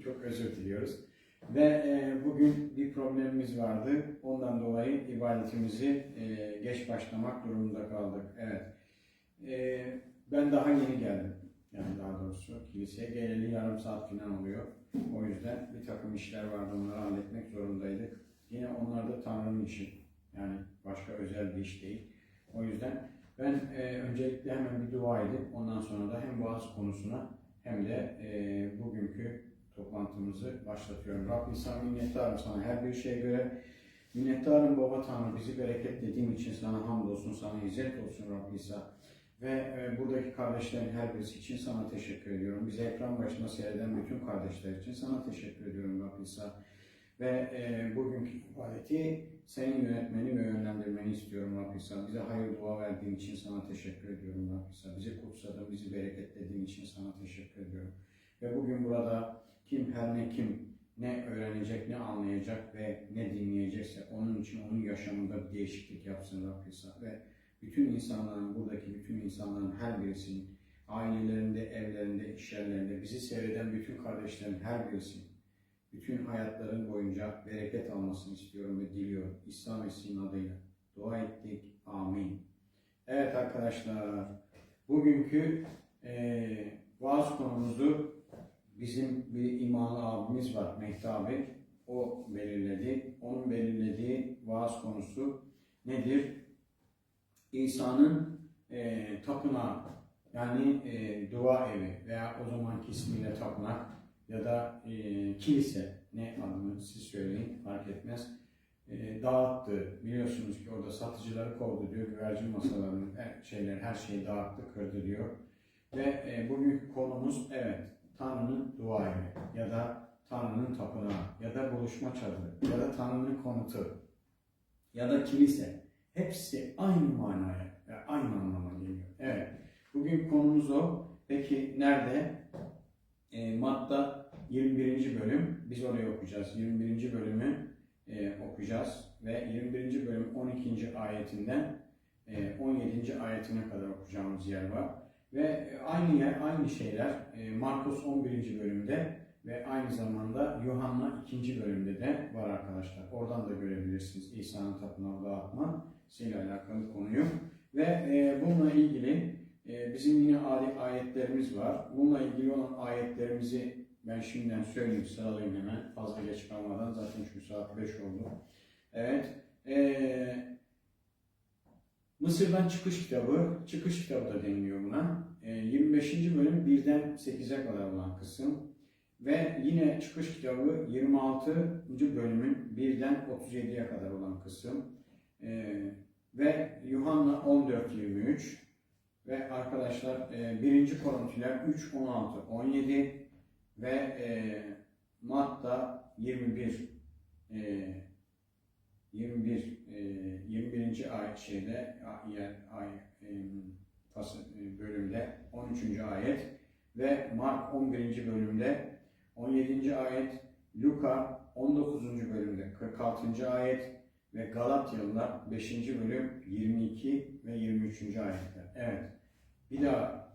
çok özür diliyoruz. Ve e, bugün bir problemimiz vardı. Ondan dolayı ibadetimizi e, geç başlamak durumunda kaldık. Evet. E, ben daha yeni geldim. Yani daha doğrusu kiliseye geleli yarım saat falan oluyor. O yüzden bir takım işler vardı onları halletmek zorundaydık. Yine onlar da Tanrı'nın işi. Yani başka özel bir iş değil. O yüzden ben e, öncelikle hemen bir dua edip ondan sonra da hem boğaz konusuna hem de e, bugünkü toplantımızı başlatıyorum. Rabbim sana minnettarım sana her bir şeye göre. Minnettarım Baba Tanrı bizi bereketlediğin için sana hamdolsun, sana izzet olsun Rabbi İsa. Ve e, buradaki kardeşlerin her birisi için sana teşekkür ediyorum. Bize ekran başında seyreden bütün kardeşler için sana teşekkür ediyorum Rabbi İsa. Ve e, bugünkü ibadeti senin yönetmeni ve yönlendirmeni istiyorum Rabbi İsa. Bize hayır dua verdiğin için sana teşekkür ediyorum Rabbi İsa. Bizi kutsadın, bizi bereketlediğin için sana teşekkür ediyorum. Ve bugün burada kim her ne kim ne öğrenecek, ne anlayacak ve ne dinleyecekse onun için onun yaşamında bir değişiklik yapsın Rabbi İsa. Ve bütün insanların, buradaki bütün insanların her birisinin ailelerinde, evlerinde, iş bizi seyreden bütün kardeşlerin her birisinin bütün hayatların boyunca bereket almasını istiyorum ve diliyorum. İsa Mesih'in adıyla dua ettik. Amin. Evet arkadaşlar, bugünkü eee vaaz konumuzu bizim bir imanlı abimiz var, Mehdi. O belirledi. Onun belirlediği vaaz konusu nedir? İsa'nın eee tapınağı, yani eee, dua evi veya o zamanki ismiyle tapınak ya da eee, kilise ne adını siz söyleyin fark etmez. Eee, dağıttı. Biliyorsunuz ki orada satıcıları kovdu diyor. Güvercin masalarını, her şeyler, her şeyi dağıttı, kırdı diyor. Ve e, bugünkü konumuz evet Tanrı'nın dua evi ya da Tanrı'nın tapınağı ya da buluşma çadırı ya da Tanrı'nın konutu ya da kilise. Hepsi aynı manaya ve aynı anlama geliyor. Evet. Bugün konumuz o. Peki nerede? E, Matta 21. bölüm. Biz oraya okuyacağız. 21. bölümü e, okuyacağız. Ve 21. bölüm 12. ayetinden e, 17. ayetine kadar okuyacağımız yer var. Ve aynı yer, aynı şeyler e, Markus 11. bölümde ve aynı zamanda Yuhanna 2. bölümde de var arkadaşlar. Oradan da görebilirsiniz İsa'nın tapınağı dağıtma ile alakalı konuyu. Ve e, bununla ilgili e, bizim yine adi ayetlerimiz var. Bununla ilgili olan ayetlerimizi ben şimdiden söyleyeyim, sıralayayım hemen. Fazla geç kalmadan zaten şu saat 5 oldu. Evet. E, Mısır'dan çıkış kitabı, çıkış kitabı da deniliyor buna. E, 25. bölüm 1'den 8'e kadar olan kısım. Ve yine çıkış kitabı 26. bölümün 1'den 37'ye kadar olan kısım. E, ve Yuhanna 14-23 ve arkadaşlar e, 1. Korintiler 3, 16, 17 ve e, Matta 21 e, 21 e, 21. ayet şeyde a- yer ay fasıl e, bölümde 13. ayet ve Mark 11. bölümde 17. ayet Luka 19. bölümde 46. ayet ve Galatyalılar 5. bölüm 22 ve 23. ayetler. Evet. Bir daha